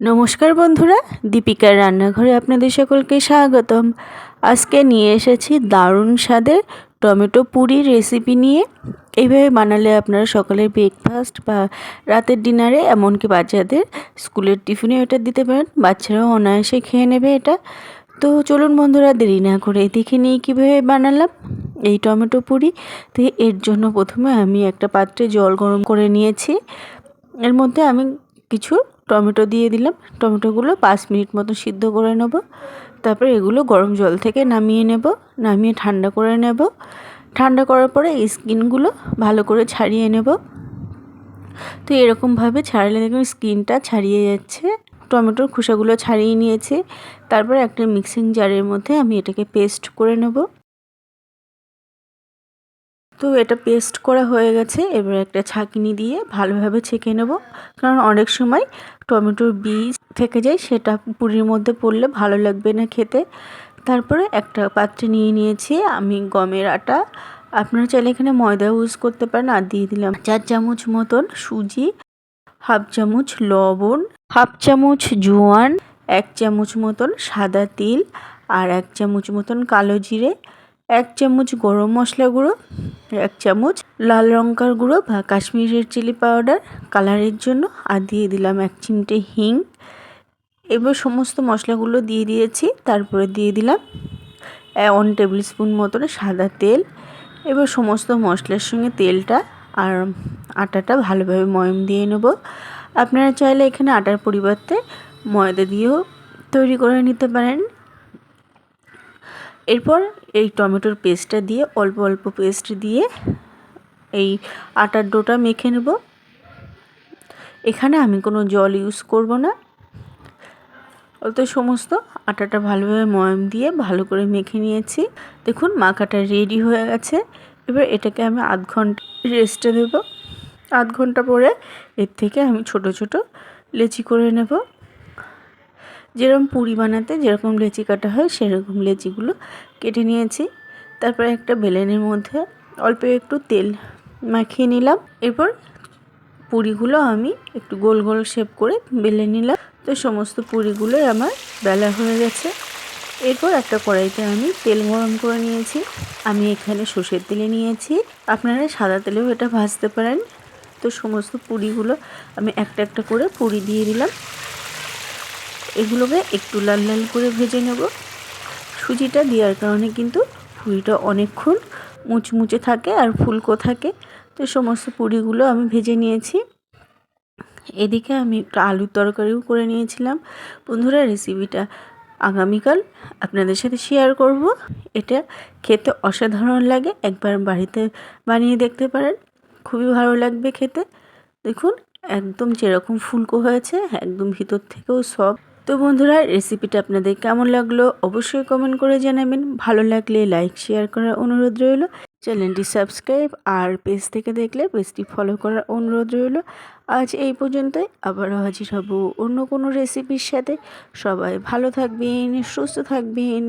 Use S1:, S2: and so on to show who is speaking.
S1: নমস্কার বন্ধুরা, দীপিকার রান্নাঘরে আপনাদের সকলকে স্বাগতম। আজকে নিয়ে এসেছি দারুণ স্বাদের টমেটো পুরি রেসিপি নিয়ে। এইভাবে বানালে আপনারা সকালের ব্রেকফাস্ট বা রাতের ডিনারে এমনকি বাচ্চাদের স্কুলের টিফিনে এটা দিতে পারেন। বাচ্চারাও অনায়াসে খেয়ে নেবে এটা। তো চলুন বন্ধুরা, দেরি না করে দেখে নিই কীভাবে বানালাম এই টমেটো পুরি। তো এর জন্য প্রথমে আমি একটা পাত্রে জল গরম করে নিয়েছি। এর মধ্যে আমি কিছু টমেটো দিয়ে দিলাম। টমেটোগুলো পাঁচ মিনিট মতো সিদ্ধ করে নেব। তারপরে এগুলো গরম জল থেকে নামিয়ে নেব। নামিয়ে ঠান্ডা করে নেব। ঠান্ডা করার পরে এই স্কিনগুলো ভালো করে ছাড়িয়ে নেব। তো এরকমভাবে ছাড়ালে দেখুন স্কিনটা ছাড়িয়ে যাচ্ছে। টমেটোর খোসাগুলো ছাড়িয়ে নিয়েছে। তারপর একটা মিক্সিং জারের মধ্যে আমি এটাকে পেস্ট করে নেব। তো এটা পেস্ট করা হয়ে গেছে। এবার একটা ছাঁকনি দিয়ে ভালোভাবে ছেঁকে নেব। কারণ অনেক সময় টমেটোর বীজ থেকে যায়, সেটা পুরীর মধ্যে পড়লে ভালো লাগবে না খেতে। তারপরে একটা পাত্রে নিয়ে নিয়েছি আমি গমের আটা। আপনারা চাইলে এখানে ময়দা ইউজ করতে পারেন। আর দিয়ে দিলাম চার চামচ মতন সুজি, হাফ চামচ লবণ, হাফ চামচ জোয়ান, এক চামচ মতন সাদা তিল, আর এক চামচ মতন কালো জিরে। এক চামচ গরম মশলা গুঁড়ো, এক চামচ লাল লঙ্কার গুঁড়ো বা কাশ্মীরের চিলি পাউডার কালারের জন্য, আর দিয়ে দিলাম এক চিমটে হিং। এবার সমস্ত মশলাগুলো দিয়ে দিয়েছি, তারপরে দিয়ে দিলাম ওয়ান টেবিল স্পুন মতন সাদা তেল। এবার সমস্ত মশলার সঙ্গে তেলটা আর আটাটা ভালোভাবে ময়ম দিয়ে নেব। আপনারা চাইলে এখানে আটার পরিবর্তে ময়দা দিয়েও তৈরি করে নিতে পারেন। এরপর এই টমেটোর পেস্টটা দিয়ে অল্প অল্প পেস্ট দিয়ে এই আটার ডোটা মেখে নেব। এখানে আমি কোনো জল ইউজ করব না। তো সমস্ত আটাটা ভালোভাবে ময়ম দিয়ে ভালো করে মেখে নিয়েছি। দেখুন, মাখাটা রেডি হয়ে গেছে। এবার এটাকে আমি আধ ঘণ্টা রেস্টে দেব। আধ ঘণ্টা পরে এর থেকে আমি ছোট ছোট লেচি করে নেব। যেরকম পুরি বানাতে যেরকম লেচি কাটা হয় সেরকম লেচিগুলো কেটে নিয়েছি। তারপরে একটা বেলেনের মধ্যে অল্প একটু তেল মাখিয়ে নিলাম। এরপর পুরিগুলো আমি একটু গোল গোল শেপ করে বেলে নিলাম। তো সমস্ত পুরিগুলোই আমার বেলা হয়ে গেছে। এরপর একটা কড়াইতে আমি তেল গরম করে নিয়েছি। আমি এখানে সর্ষের তেলে নিয়েছি। আপনারা সাদা তেলেও এটা ভাজতে পারেন। তো সমস্ত পুরিগুলো আমি একটা একটা করে পুরি দিয়ে দিলাম। এগুলোকে একটু লাল লাল করে ভেজে নেব। সুজিটা দেওয়ার কারণে কিন্তু পুরিটা অনেকক্ষণ মুচমুচে থাকে আর ফুলকো থাকে। তো সমস্ত পুরিগুলো আমি ভেজে নিয়েছি। এদিকে আমি একটু আলুর তরকারিও করে নিয়েছিলাম। বন্ধুরা রেসিপিটা আগামীকাল আপনাদের সাথে শেয়ার করব। এটা খেতে অসাধারণ লাগে, একবার বাড়িতে বানিয়ে দেখতে পারেন। খুবই ভালো লাগবে খেতে। দেখুন, একদম যেরকম ফুলকো হয়েছে, একদম ভিতর থেকেও সব। তো বন্ধুরা রেসিপিটা আপনাদের কেমন লাগল অবশ্যই কমেন্ট করে জানাবেন। ভালো লাগলে লাইক শেয়ার করার অনুরোধ রইল। চ্যানেলটি সাবস্ক্রাইব আর পেজ থেকে দেখলে পেজটি ফলো করার অনুরোধ রইল। আজ এই পর্যন্তই, আবারও হাজির হব অন্য কোনো রেসিপির সাথে। সবাই ভালো থাকবেন, সুস্থ থাকবেন।